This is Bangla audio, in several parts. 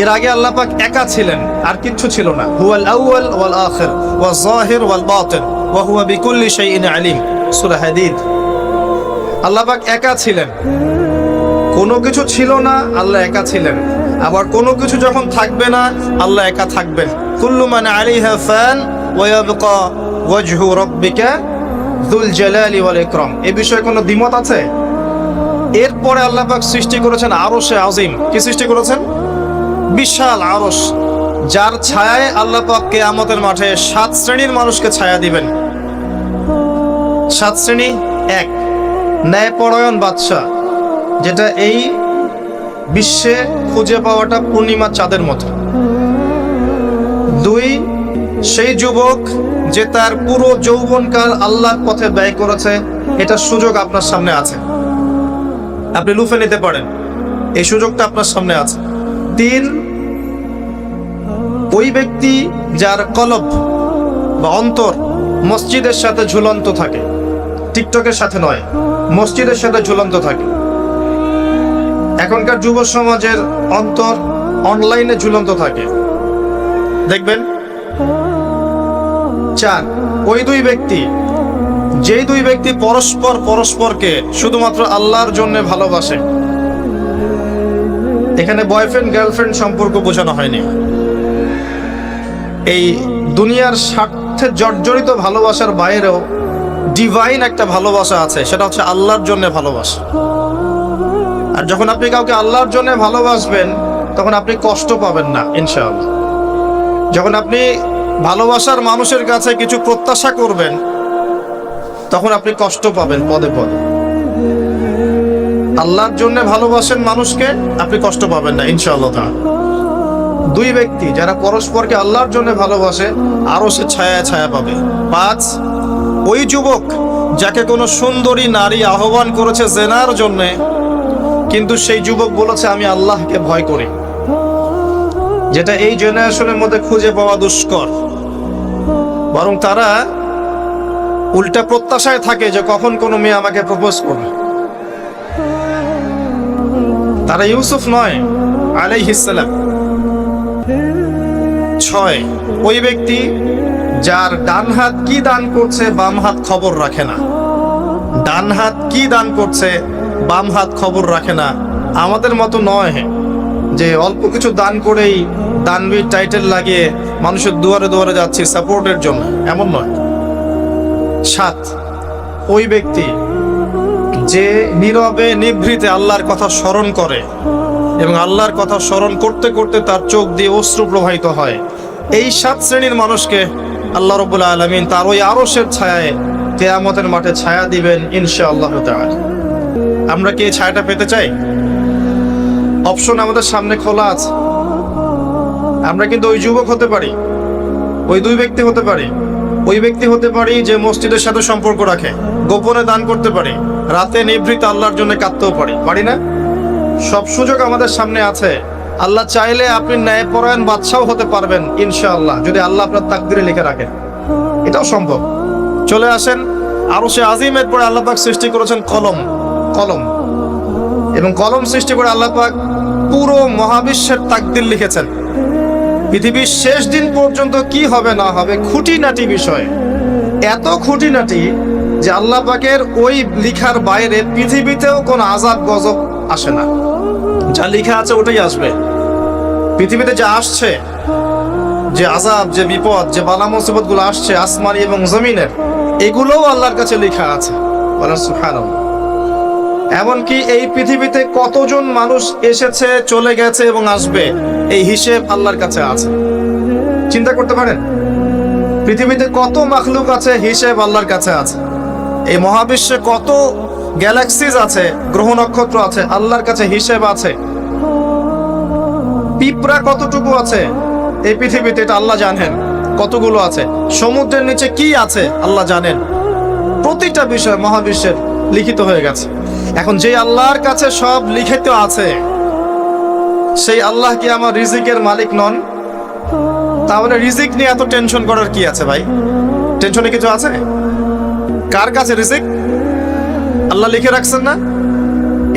এর আগে আল্লাহ পাক একা ছিলেন, আর কিচ্ছু ছিল না। হুয়াল আউয়াল ওয়াল আখির ওয়া যাহির ওয়াল বাতিন, ওয়া হুয়া বিকুল্লি শাইইন আলিম। সূরা হাদীদ। আল্লাহ পাক একা ছিলেন। কোনো কিছু ছিল না, আল্লাহ একা ছিলেন। আবার কোনো কিছু যখন থাকবে না, আল্লাহ একা থাকবেন। কুল্লু মান আলাইহা ফান, ওয়া ইয়াবকা ওয়াজহু রাব্বিকা যুল জালালি ওয়াল ইকরাম। এই বিষয়ে কোনো দ্বিমত আছে? এরপরে আল্লাহ পাক সৃষ্টি করেছেন আরশে আজিম। কি সৃষ্টি করেছেন? বিশাল আরস যার ছায়ায় আল্লাহ পাক কিয়ামতের মাঠে সাত শ্রেণির মানুষকে ছায়া দিবেন। সাত শ্রেণি এক, ন্যায়পরায়ণ বাদশাহ, যেটা এই বিশ্বে খুঁজে পাওয়াটা পূর্ণিমা চাঁদের মতো। দুই, সেই যুবক যে তার পুরো যৌবনকাল আল্লাহর পথে ব্যয় করেছে, এটা সুযোগ আপনার সামনে আছে। আপনি লুফে নিতে পারেন, এই সুযোগটা আপনার সামনে আছে। তিন ওই ব্যক্তি যার কলব বা অন্তর মসজিদের সাথে ঝুলন্ত থাকে। টিকটকের সাথে নয়, মসজিদের সাথে ঝুলন্ত থাকে। এখনকার যুব সমাজের অন্তর অনলাইনে ঝুলন্ত থাকে। দেখবেন? চার, ওই দুই ব্যক্তি, যেই দুই ব্যক্তি পরস্পর পরস্পরকে শুধুমাত্র আল্লাহর জন্য ভালোবাসে। এখানে বয়ফ্রেন্ড গার্লফ্রেন্ড সম্পর্ক বোঝানো হয়নি। এই দুনিয়ার স্বার্থে জর্জরিত ভালোবাসার বাইরেও ডিভাইন একটা ভালোবাসা আছে, সেটা হচ্ছে আল্লাহর জন্য ভালোবাসা। আর যখন আপনি কাউকে আল্লাহর জন্য ভালোবাসবেন, তখন আপনি কষ্ট পাবেন না, ইনশাআল্লাহ। যখন আপনি ভালোবাসার মানুষের কাছে কিছু প্রত্যাশা করবেন, তখন আপনি কষ্ট পাবেন পদে পদে। আল্লাহর জন্য ভালোবাসেন মানুষকে, আপনি কষ্ট পাবেন না, ইনশাআল্লাহ তাআলা। দুই ব্যক্তি যারা পরস্পরকে আল্লাহর জন্য ভালোবাসে আরও সে ছায়া ছায়া পাবে। পাঁচ, ওই যুবক যাকে কোনো সুন্দরী নারী আহ্বান করেছে জেনার জন্য, কিন্তু সেই যুবক বলেছে, আমি আল্লাহকে ভয় করি। যেটা এই জেনারেশনের মধ্যে খুঁজে পাওয়া দুষ্কর। বরং তারা উল্টা প্রত্যাশায় থাকে যে কখন কোনো মেয়ে আমাকে প্রপোজ করবে। তারা ইউসুফ নয় আলাইহিসসালাম ছয়, ওই ব্যক্তি যার ডান হাত কি দান করছে, বাম হাত খবর রাখে না। ডান হাত কি দান করছে, বাম হাত খবর রাখে না। আমাদের মতো নয় যে অল্প কিছু দান করেই দানবীর টাইটেল লাগিয়ে মানুষের দুয়ারে দুয়ারে যাচ্ছি সাপোর্টের জন্য। এমন নয়। সাত, ওই ব্যক্তি যে নীরবে নিভৃতে আল্লাহর কথা স্মরণ করে এবং আল্লাহর কথা স্মরণ করতে করতে তার চোখ দিয়ে অশ্রু প্রবাহিত হয়, এই সাত শ্রেণির মানুষকে আল্লাহ রবুল্লা আলমিন তার ওই আরসের ছায়ায় কেয়ামতের মাঠে ছায়া দিবেন ইনশা আল্লাহ আমরা কি এই ছায়াটা পেতে চাই? অপশন আমাদের সামনে খোলা আছে। আমরা কিন্তু ওই যুবক হতে পারি, ওই দুই ব্যক্তি হতে পারি, ওই ব্যক্তি হতে পারি যে মসজিদের সাথে সম্পর্ক রাখে, গোপনে দান করতে পারি। রাতে নিভৃত আল্লাহর জন্য কাঁদতেও পারি। পারি না? সব সুযোগ আমাদের সামনে আছে। আল্লাহ চাইলে আপনি ন্যায়পরায়ণ বাদশাও হতে পারবেন, ইনশাআল্লাহ, যদি আল্লাহ আপনার তাকদিরে লিখে রাখেন। এটাও সম্ভব। চলে আসেন আরও সে আজিমের পরে আল্লাহ পাক সৃষ্টি করেছেন কলম কলম। এবং কলম সৃষ্টি করে আল্লাহ পাক পুরো মহাবিশ্বের তাকদির লিখেছেন। পৃথিবীর শেষ দিন পর্যন্ত কি হবে না হবে খুঁটিনাটি বিষয়। এত খুঁটিনাটি যে আল্লাহ পাকের ওই লিখার বাইরে পৃথিবীতেও কোনো আজাব গজব আসে না। যা লিখা আছে ওটাই আসবে। পৃথিবীতে যা আসছে, যে আজাব যে বিপদ, যে বালা মুসিবতগুলো আসছে আসমানি এবং জমিনের, এগুলোও আল্লাহর কাছে লেখা আছে। বলেন সুবহানাল্লাহ। এমনকি এই পৃথিবীতে কতজন মানুষ এসেছে, চলে গেছে এবং আসবে, এই হিসেব আল্লাহর কাছে আছে। চিন্তা করতে পারেন? পৃথিবীতে কত মাখলুক আছে, হিসেব আল্লাহর কাছে আছে। এই মহাবিশ্বে কত গ্যালাক্সিজ আছে, গ্রহ নক্ষত্র আছে, আল্লাহর কাছে হিসেব আছে। পিঁপড়া কতটুকু আছে? এই পৃথিবীতে এটা আল্লাহ জানেন। কতগুলো আছে? সমুদ্রের নিচে কি আছে? আল্লাহ জানেন। প্রতিটা বিষয় মহাবিশ্বের লিখিত হয়ে গেছে। এখন যে আল্লাহর কাছে সব লিখিত আছে, সেই আল্লাহ কি আমার রিজিকের মালিক নন? তাহলে রিজিক নিয়ে এত টেনশন করার কি আছে ভাই? টেনশনে কিছু আছে? কার কাছে রিজিক? আল্লাহ লিখে রাখছেন না?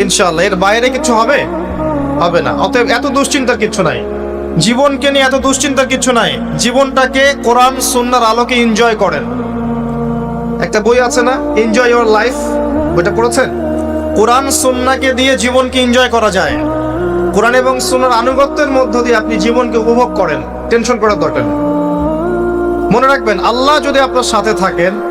ইনশাআল্লাহ। এর বাইরে কিছু হবে? হবে না। অতএব এত দুশ্চিন্তার কিছু নাই। জীবনকে নিয়ে এত দুশ্চিন্তার কিছু নাই। জীবনটাকে কোরআন, সুন্নার আলোকে এনজয় করেন। একটা বই আছে না? এনজয় ইওর লাইফ বইটা পড়েছেন? কোরআন, সুন্নাকে দিয়ে জীবনকে এনজয় করা যায়। কোরআন এবং সুন্নার আনুগত্যের মধ্য দিয়ে আপনি জীবনকে উপভোগ করেন। টেনশন করার দরকার মনে রাখবেন, আল্লাহ যদি আপনার সাথে থাকেন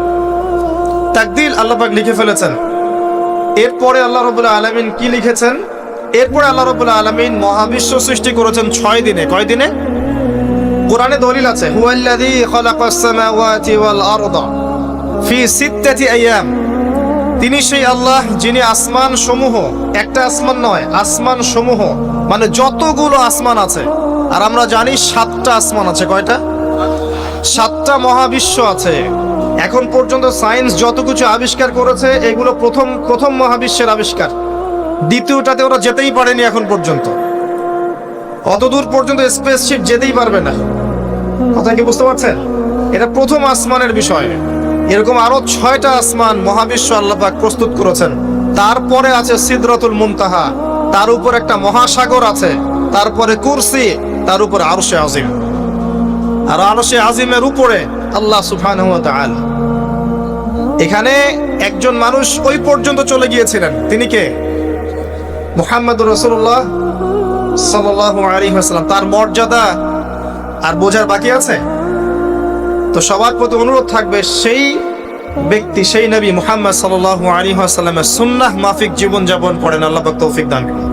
তাকদিল আল্লাহ পাক লিখে ফেলেছেন। এরপরে আল্লাহ রবুল্লাহ আলমিন কি লিখেছেন? এরপরে আল্লাহ রবুল্লাহ আলমিন মহাবিশ্ব সৃষ্টি করেছেন ছয় দিনে। কয় দিনে? কোরআনে দলিল আছে ফি তিনি সেই আল্লাহ যিনি আসমান সমূহ একটা আসমান নয় আসমান সমূহ মানে যতগুলো আসমান আছে। আর আমরা জানি সাতটা আসমান আছে। কয়টা? সাতটা মহাবিশ্ব আছে। এখন পর্যন্ত সায়েন্স যত কিছু আবিষ্কার করেছে, এগুলো প্রথম প্রথম মহাবিশ্বের আবিষ্কার। দ্বিতীয়টাতে ওরা যেতেই পারেনি এখন পর্যন্ত। অতদূর পর্যন্ত স্পেসশিপ যেতেই পারবে না। কথা কি বুঝতে পারছেন? এটা প্রথম আসমানের বিষয়। এরকম আরও ছয়টা আসমান মহাবিশ্ব আল্লাপাক প্রস্তুত করেছেন। তারপরে আছে সিদরাতুল মুমতাহা তার উপর একটা মহাসাগর আছে। তারপরে কুরসি। তার উপর আরশে আজিম। আর আরশে আজিমের উপরে আল্লাহ ওয়া তাআলা। এখানে একজন মানুষ ওই পর্যন্ত চলে গিয়েছিলেন। তিনি কে? মুহাম্মদ রসুল্লাহ ওয়াসাল্লাম। তার মর্যাদা আর বোঝার বাকি আছে? তো সবার প্রতি অনুরোধ থাকবে, সেই ব্যক্তি, সেই নবী মুহাম্মদ আলাইহি ওয়াসাল্লামের সুন্নাহ মাফিক জীবন যাপন করেন। আল্লাহ তৌফিক দান করুন।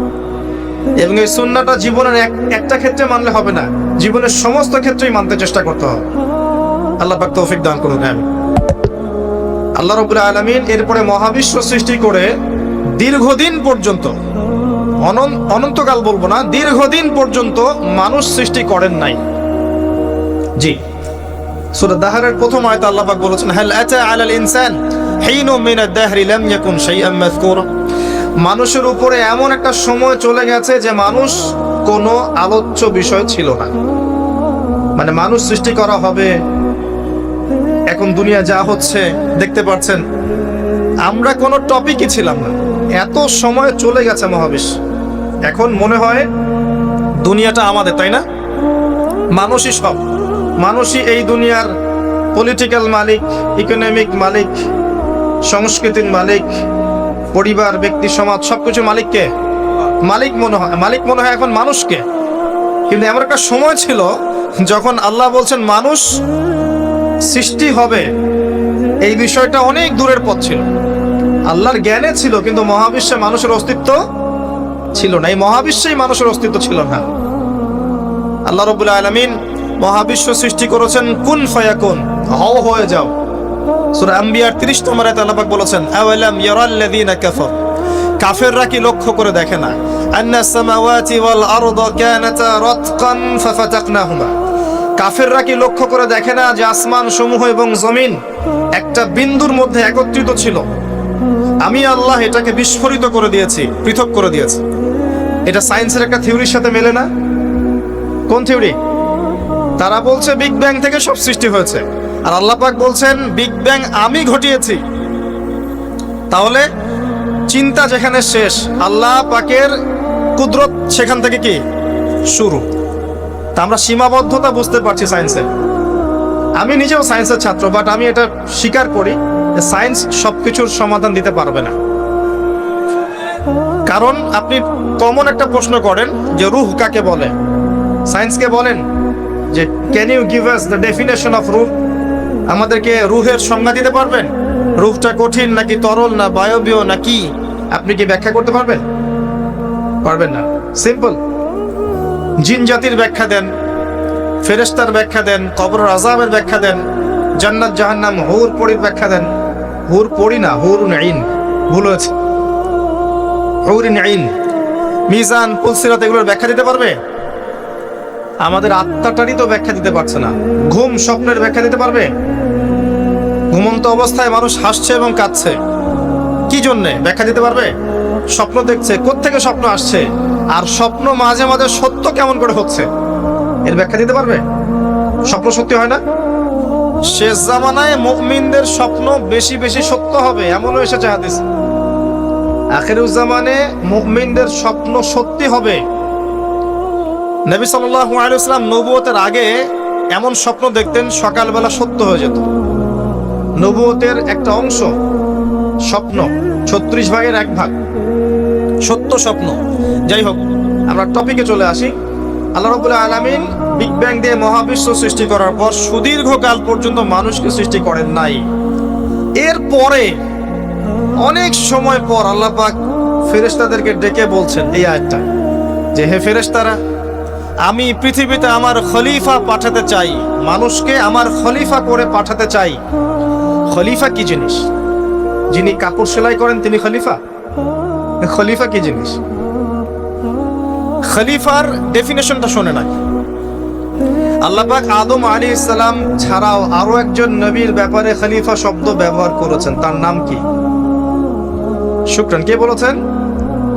এবং এই সুন্নাহটা জীবনের এক, একটা ক্ষেত্রে মানলে হবে না। জীবনের সমস্ত ক্ষেত্রেই মানতে চেষ্টা করতে হবে। আল্লাহ তৌফিক দান করুন, আমিন। আল্লাহ রাব্বুল আলামিন এরপরে মহাবিশ্ব সৃষ্টি করে দীর্ঘদিন পর্যন্ত, অনন- অনন্তকাল বলব না, দীর্ঘদিন পর্যন্ত মানুষ সৃষ্টি করেন নাই। জি, সূরা দাহরের প্রথম আয়াতে আল্লাহ বলেছেন, হাল আতা আলাল ইনসান হিনু মিন আদ-দাহরি লাম ইয়াকুন শাইআন মাযকুরা। মানুষের উপরে এমন একটা সময় চলে গেছে যে মানুষ কোনো আলোচ্য বিষয় ছিল না। মানে মানুষ সৃষ্টি করা হবে এখন দুনিয়া যা হচ্ছে, দেখতে পাচ্ছেন আমরা কোনো টপিকই ছিলাম না। এত সময় চলে গেছে মহাবিশ্ব। এখন মনে হয় দুনিয়াটা আমাদের, তাই না? মানুষই সব। মানুষই এই দুনিয়ার পলিটিক্যাল মালিক ইকোনমিক মালিক, সংস্কৃতির মালিক, পরিবার, ব্যক্তি, সমাজ সবকিছু মালিককে মালিক মনে হয়, মালিক মনে হয় এখন মানুষকে। কিন্তু এমন একটা সময় ছিল যখন আল্লাহ বলছেন, মানুষ সৃষ্টি হবে। এই বিষয়টা অনেক দূরের পথ ছিল। আল্লাহর জ্ঞানে ছিল, কিন্তু মহাবিশ্বে মানুষের অস্তিত্ব ছিল না। এই মহাবিশ্বেই মানুষের অস্তিত্ব ছিল না। আল্লাহ রবুল্লা আলমিন মহাবিশ্ব সৃষ্টি করেছেন, কুন ফায়াকুন, হও হয়ে যাও। সূরা আম্বিয়ার 30 নম্বর আয়াতে আল্লাহ পাক বলেছেন, আওয়ালাম ইয়ারাল্লাযীনা কাফার, কাফেররা কি লক্ষ্য করে দেখে না? আন্না সামাওয়াতি ওয়াল আরদা কানাতা রাতকান ফাফাতাকনাহুমা। কাফেররা কি লক্ষ্য করে দেখে না যে আসমান সমূহ এবং জমিন একটা বিন্দুর মধ্যে একত্রিত ছিল? আমি আল্লাহ এটাকে বিস্ফোরিত করে দিয়েছি, পৃথক করে দিয়েছি। এটা সায়েন্সের একটা থিওরির সাথে মেলে না? কোন থিওরি? তারা বলছে বিগ ব্যাং থেকে সব সৃষ্টি হয়েছে। আর আল্লাহ পাক বলছেন, বিগ ব্যাং আমি ঘটিয়েছি। তাহলে চিন্তা যেখানে শেষ, আল্লাহ পাকের কুদরত সেখান থেকে কি? শুরু। তা আমরা সীমাবদ্ধতা বুঝতে পারছি সায়েন্সের আমি নিজেও সায়েন্সের ছাত্র বাট আমি এটা স্বীকার করি যে সায়েন্স সব কিছুর সমাধান দিতে পারবে না। কারণ আপনি কমন একটা প্রশ্ন করেন যে রুহ কাকে বলে? সায়েন্সকে বলেন? যে can you give us the definition of রুহ? আমাদেরকে রুহের সংজ্ঞা দিতে পারবেন? রুহটা কঠিন নাকি তরল না বায়বীয় না কি আপনি কি ব্যাখ্যা করতে পারবেন? পারবেন না। সিম্পল জিন জাতির ব্যাখ্যা দেন ফেরেস্তার ব্যাখ্যা দেন কবর আজাবের ব্যাখ্যা দেন, জান্নাত জাহান্নাম, হুর পড়ির ব্যাখ্যা দেন। হুর পড়ি না, হুর আইন ভুল হয়েছে। হুরিন আইন মিজান পুলসিরাত এগুলোর ব্যাখ্যা দিতে পারবে? আমাদের আত্মাটারই তো ব্যাখ্যা দিতে পারছে না। ঘুম স্বপ্নের ব্যাখ্যা দিতে পারবে? ঘুমন্ত অবস্থায় মানুষ হাসছে এবং কাঁদছে। কি জন্যে? ব্যাখ্যা দিতে পারবে? স্বপ্ন দেখছে, কোত্থেকে স্বপ্ন আসছে? আর স্বপ্ন মাঝে মাঝে সত্য কেমন করে হচ্ছে? এর ব্যাখ্যা দিতে পারবে? স্বপ্ন সত্যি হয় না? শেষ জামানায় মুমিনদের স্বপ্ন বেশি বেশি সত্য হবে, এমনও এসেছে হাদিস। আখেরুজ্জামানে মুমিনদের স্বপ্ন সত্যি হবে। নবী সাল্লাল্লাহু আলাইহি নবুয়তের আগে এমন স্বপ্ন দেখতেন সকালবেলা সত্য হয়ে যেত। নবুয়তের একটা অংশ স্বপ্ন, ছত্রিশ ভাগের এক ভাগ। সত্য স্বপ্ন। যাই হোক আমরা টপিকে চলে আসি। আল্লাহ রবুল আলমিন বিগ ব্যাং দিয়ে মহাবিশ্ব সৃষ্টি করার পর সুদীর্ঘ কাল পর্যন্ত মানুষকে সৃষ্টি করেন নাই। এরপরে অনেক সময় পর আল্লাহ পাক ফেরেশতাদেরকে ডেকে বলছেন এই আয়াতটা, যে, হে ফেরেশতারা, আমি পৃথিবীতে আমার খলিফা পাঠাতে চাই, মানুষকে আমার খলিফা করে পাঠাতে চাই। খলিফা কি জিনিস? যিনি কাপড় সেলাই করেন তিনি খলিফা? খলিফা কি জিনিস? খলিফার ডেফিনেশনটা শোনে না আল্লাহ পাক আদম আলী ইসলাম ছাড়াও আরও একজন নবীর ব্যাপারে খলিফা শব্দ ব্যবহার করেছেন। তার নাম কি? শুক্রান, কে বলেছেন?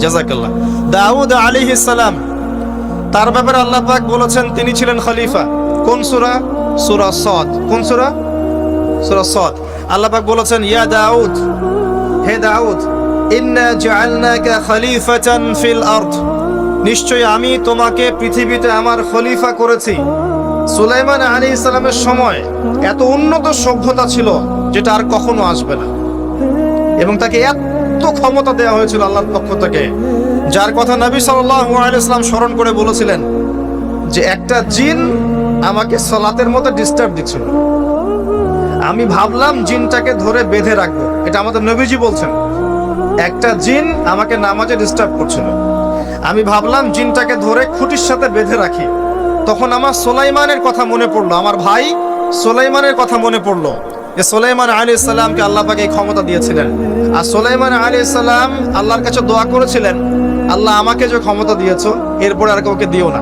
জাজাকাল্লাহ দাউদ আলী ইসলাম তার ব্যাপারে আল্লাহ পাক বলেছেন, তিনি ছিলেন খলিফা। কোন সুরা? সুরা সদ। কোন সুরা? সুরা সদ। আল্লাহ পাক বলেছেন, ইয়া দাউদ, হে দাউদ নিশ্চয়ই আমি তোমাকে পৃথিবীতে আমার খলিফা করেছি। সুলাইমান আলী ইসলামের সময় এত উন্নত সভ্যতা ছিল যেটা আর কখনো আসবে না। এবং তাকে এত ক্ষমতা দেওয়া হয়েছিল আল্লাহর পক্ষ থেকে, যার কথা নবী আলাইহি স্মরণ করে বলেছিলেন যে, একটা জিন আমাকে সলাতের মতো ডিস্টার্ব দিচ্ছিল আমি ভাবলাম জিনটাকে ধরে বেঁধে রাখব। এটা আমাদের নবীজি বলছেন। একটা জিন আমাকে নামাজে ডিস্টার্ব করছিল। আমি ভাবলাম জিনটাকে ধরে খুঁটির সাথে বেঁধে রাখি। তখন আমার সোলাইমানের কথা মনে পড়ল। আমার ভাই সোলাইমানের কথা মনে পড়ল যে সোলাইমান আলী ইসলামকে আল্লাহ পাকে ক্ষমতা দিয়েছিলেন। আর সোলাইমান আলী ইসলাম আল্লাহর কাছে দোয়া করেছিলেন, আল্লাহ আমাকে যে ক্ষমতা দিয়েছ, এরপরে আর কাউকে দিও না।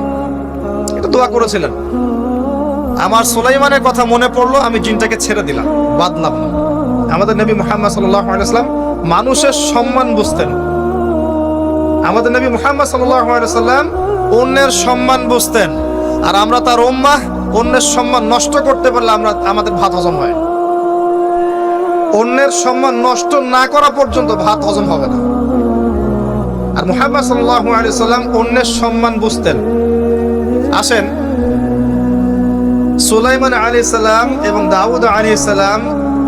এটা দোয়া করেছিলেন। আমার সোলাইমানের কথা মনে পড়ল, আমি জিনটাকে ছেড়ে দিলাম বাদলাম আমাদের নবী মোহাম্মদ সাল্লাহ আলাইসলাম মানুষের সম্মান বুঝতেন। আমাদের নবী মুহাম্মদ সাল্লাম অন্যের সম্মান বুঝতেন। আর আমরা তার ওম্মা অন্যের সম্মান নষ্ট করতে পারলে আমরা, আমাদের ভাত হজম হয়। অন্যের সম্মান নষ্ট না করা পর্যন্ত ভাত হজম হবে না। আর মুহাম্মদ সাল্লাম অন্যের সম্মান বুঝতেন। আসেন, সুলাইমান আলী সালাম এবং দাউদ আলী সালাম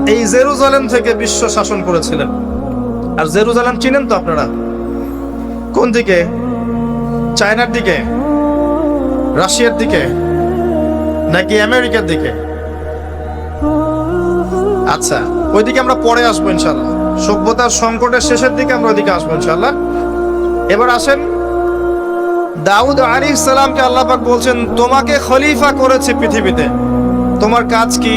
এই জেরুজালেম থেকে বিশ্ব শাসন করেছিলেন। আর জেরুজালেম চিনেন তো আপনারা? কোন দিকে? চায়নার দিকে? রাশিয়ার দিকে? নাকি আমেরিকার দিকে? আচ্ছা ওইদিকে আমরা পরে আসব ইনশাল্লাহ সভ্যতার সংকটের শেষের দিকে আমরা ওইদিকে আসব ইনশাল্লাহ এবার আসেন, দাউদ আলী সালামকে আল্লাহ পাক বলছেন, তোমাকে খলিফা করেছে পৃথিবীতে। তোমার কাজ কি?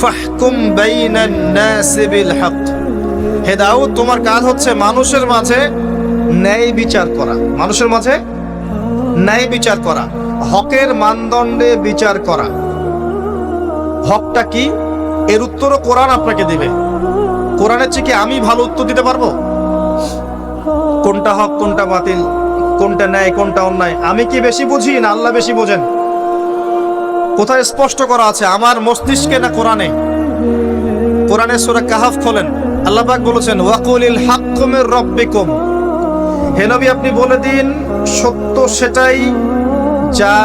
ফাহকুম বাইনান নাসি বিল হক। হে দাউদ, তোমার কাজ হচ্ছে মানুষের মাঝে ন্যায় বিচার করা। মানুষের মাঝে ন্যায় বিচার করা। হকের মানদণ্ডে বিচার করা। হকটা কি? এর উত্তরও কোরআন আপনাকে দিবে। কোরআনের চেয়ে কি আমি ভালো উত্তর দিতে পারব? কোনটা হক, কোনটা বাতিল, কোনটা ন্যায়, কোনটা অন্যায়? আমি কি বেশি বুঝি না আল্লাহ বেশি বোঝেন? কোথায় স্পষ্ট করা আছে? আমার মস্তিষ্কে না কোরআনে? কোরআনে সূরা কাহাফ খোলেন। আল্লাহ পাক বলেছেন, ওয়াকুলিল হাক্কুমির রব্বিকুম। হে নবী, আপনি বলে দিন, সত্য সেটাই যা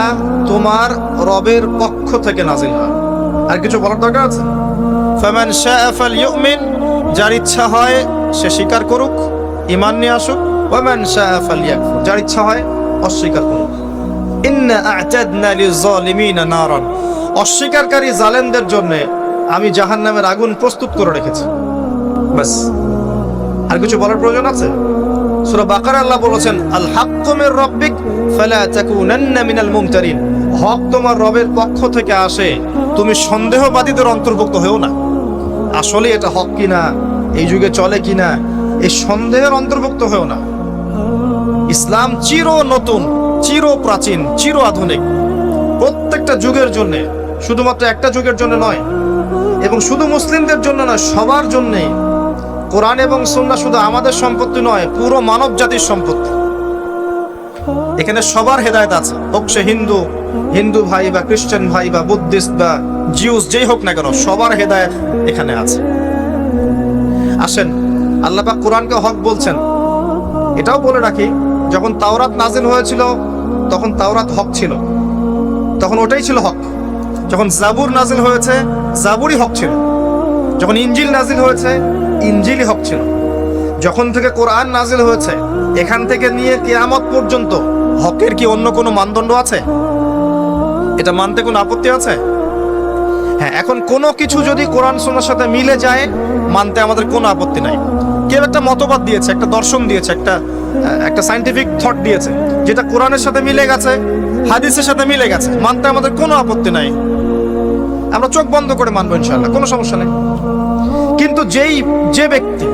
তোমার রবের পক্ষ থেকে নাজিল হয়। আর কিছু বলার দরকার আছে? ফামান শাআ ফালইউমিন, যার ইচ্ছা হয় সে স্বীকার করুক, ঈমান নিয়ে আসুক। ওয়ামান শাআ ফালইয়াকফুর, যার ইচ্ছা হয় অস্বীকার করুক। ইন্না আ'তাদনা লিয-যালিমিনা নারান। অস্বীকারকারী জালেমদের জন্য আমি জাহান্নামের আগুন প্রস্তুত করে রেখেছি। বাস আর কিছু বলার প্রয়োজন আছে? সূরা বাকারা আল্লাহ বলেছেন আল হাক্কু মির রাব্বিক ফালা তাকুনান্না মিনাল মুমতারিন। হক তোমার রবের পক্ষ থেকে আসে। তুমি সন্দেহবাদীদের অন্তর্ভুক্ত হয়েও না। আসলে এটা হক কিনা, এই যুগে চলে কিনা, এই সন্দেহের অন্তর্ভুক্ত হয়েও না। ইসলাম চির নতুন, চির প্রাচীন, চির আধুনিক। প্রত্যেকটা যুগের জন্য, শুধুমাত্র একটা যুগের জন্য নয়, এবং শুধু মুসলিমদের জন্য নয়, সবার জন্যে কোরআন এবং সুন্নাহ শুধু আমাদের সম্পত্তি নয়, পুরো মানব জাতির সম্পত্তি। এখানে সবার হেদায়ত আছে, হোক সে হিন্দু হিন্দু ভাই বা খ্রিস্টান ভাই বা বুদ্ধিস্ট বা জিউস, যেই হোক না কেন, সবার হেদায়েত এখানে আছে। আসেন, আল্লাহ পাক কোরআনকে হক বলছেন। এটাও বলে রাখি, যখন তাওরাত নাজিল হয়েছিল, তখন তাওরাত হক ছিল। তখন ওটাই ছিল হক। যখন জাবুর নাজিল হয়েছে, জাবুরই হক ছিল। যখন ইঞ্জিল নাজিল হয়েছে ইঞ্জিলই হক ছিল। যখন থেকে কোরআন নাজিল হয়েছে, এখান থেকে নিয়ে কেয়ামত পর্যন্ত হকের কি অন্য কোনো মানদণ্ড আছে? এটা মানতে কোনো আপত্তি আছে? হ্যাঁ এখন কোনো কিছু যদি কোরআন শোনার সাথে মিলে যায়, মানতে আমাদের কোনো আপত্তি নাই। কেউ একটা মতবাদ দিয়েছে, একটা দর্শন দিয়েছে, একটা একটা সাইন্টিফিক থট দিয়েছে, যেটা কোরআনের সাথে মিলে গেছে, হাদিসের সাথে মিলে গেছে, মানতে আমাদের কোনো আপত্তি নাই। আমরা চোখ বন্ধ করে মানবো ইনশাআল্লাহ, কোনো সমস্যা নেই। কিন্তু যেই, যে ব্যক্তি,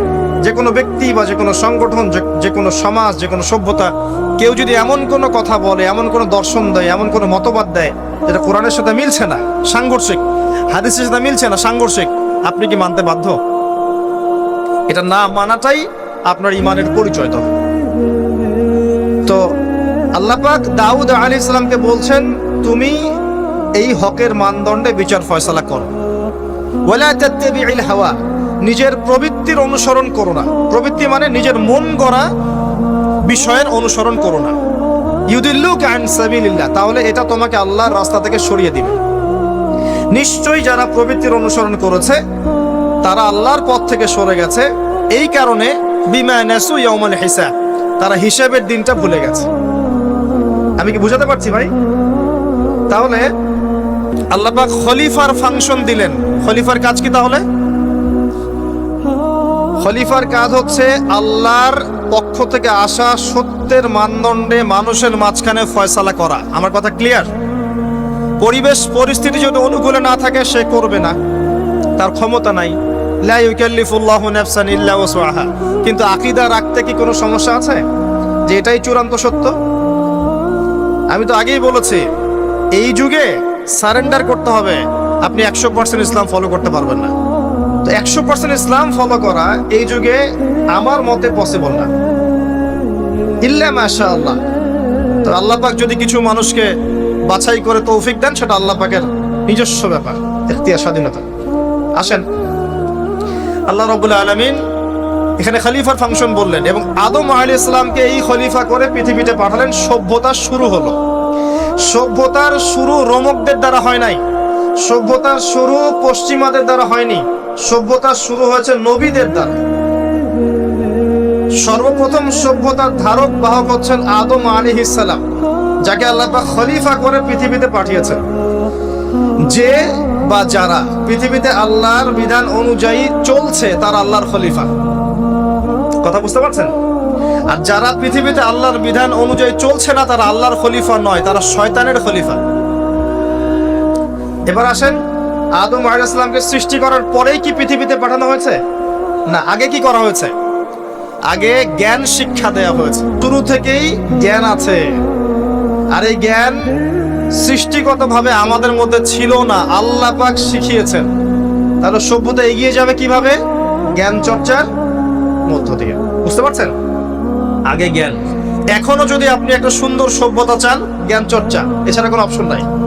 যে কোনো ব্যক্তি বা যে কোনো সংগঠন, যে- কোনো সমাজ, যে কোনো সভ্যতা, কেউ যদি এমন কোনো কথা বলে, এমন কোনো দর্শন দেয়, এমন কোনো মতবাদ দেয়, যেটা কোরআনের সাথে মিলছে না, সাংঘর্ষিক, হাদিসের সাথে মিলছে না, সাংঘর্ষিক, আপনি কি মানতে বাধ্য? এটা না মানাটাই আপনার ইমানের পরিচয় তো আল্লাহ পাক দাউদ আলী ইসলামকে বলছেন, তুমি এই হকের মানদণ্ডে বিচার ফয়সলা করো। হাওয়া। নিজের প্রবৃত্তির অনুসরণ করো না। প্রবৃত্তি মানে নিজের মন গড়া বিষয়ের অনুসরণ করো না। ইউদিল্লুক আন সাবিলিল্লাহ, তাহলে এটা তোমাকে আল্লাহর রাস্তা থেকে সরিয়ে দিবে। নিশ্চয়ই যারা প্রবৃত্তির অনুসরণ করেছে, তারা আল্লাহর পথ থেকে সরে গেছে। এই কারণে বিমা নাসু ইয়াউমাল হিসাব, তারা হিসাবের দিনটা ভুলে গেছে। আমি কি বুঝাতে পারছি ভাই? তাহলে আল্লাহ খলিফার ফাংশন দিলেন। খলিফার কাজ কি তাহলে? খলিফার কাজ হচ্ছে আল্লাহর পক্ষ থেকে আসা সত্যের মানদণ্ডে মানুষের মাঝখানে ফয়সালা করা। আমার কথা ক্লিয়ার পরিবেশ, পরিস্থিতি যদি অনুকূলে না থাকে, সে করবে না। তার ক্ষমতা নাই। কিন্তু আকীদা রাখতে কি কোনো সমস্যা আছে? যে এটাই চূড়ান্ত সত্য? আমি তো আগেই বলেছি, এই যুগে সারেন্ডার করতে হবে। আপনি একশো পার্সেন্ট ইসলাম ফলো করতে পারবেন না। তো একশো পার্সেন্ট ইসলাম ফলো করা এই যুগে আমার মতে পসিবল না। ইল্লা মাশা আল্লাহ তো আল্লাহ পাক যদি কিছু মানুষকে বাছাই করে তৌফিক দেন, সেটা আল্লাহ পাকের নিজস্ব ব্যাপার, এখতিয়ার স্বাধীনতা। আসেন। আল্লাহ রবুল আলমিন এখানে খলিফার ফাংশন বললেন এবং আদম আলী ইসলামকে এই খলিফা করে পৃথিবীতে পাঠালেন। সভ্যতা শুরু হলো। সভ্যতার শুরু রোমকদের দ্বারা হয় নাই। সভ্যতার শুরু পশ্চিমাদের দ্বারা হয়নি। সভ্যতার শুরু হয়েছে নবীদের দ্বারা। সর্বপ্রথম সভ্যতার ধারক বাহক হচ্ছেন আদম আলী ইসালাম যাকে আল্লাহ খলিফা করে পৃথিবীতে পাঠিয়েছেন। যে বা যারা পৃথিবীতে আল্লাহর বিধান অনুযায়ী চলছে, তার আল্লাহর খলিফা। কথা বুঝতে পারছেন? আর যারা পৃথিবীতে আল্লাহর বিধান অনুযায়ী চলছে না, তারা আল্লাহর খলিফা নয়, তারা শয়তানের খলিফা। এবার আসেন আদম আলাইসালামকে সৃষ্টি করার পরেই কি পৃথিবীতে পাঠানো হয়েছে? না, আগে কি করা হয়েছে? আগে জ্ঞান শিক্ষা দেওয়া হয়েছে। শুরু থেকেই জ্ঞান আছে। আর এই জ্ঞান সৃষ্টিগতভাবে আমাদের মধ্যে ছিল না। আল্লাহ পাক শিখিয়েছেন। তাহলে সভ্যতা এগিয়ে যাবে কীভাবে? জ্ঞান চর্চার মধ্য দিয়ে। বুঝতে পারছেন? আগে জ্ঞান। এখনও যদি আপনি একটা সুন্দর সভ্যতা চান, জ্ঞান চর্চা, এছাড়া কোনো অপশন নাই।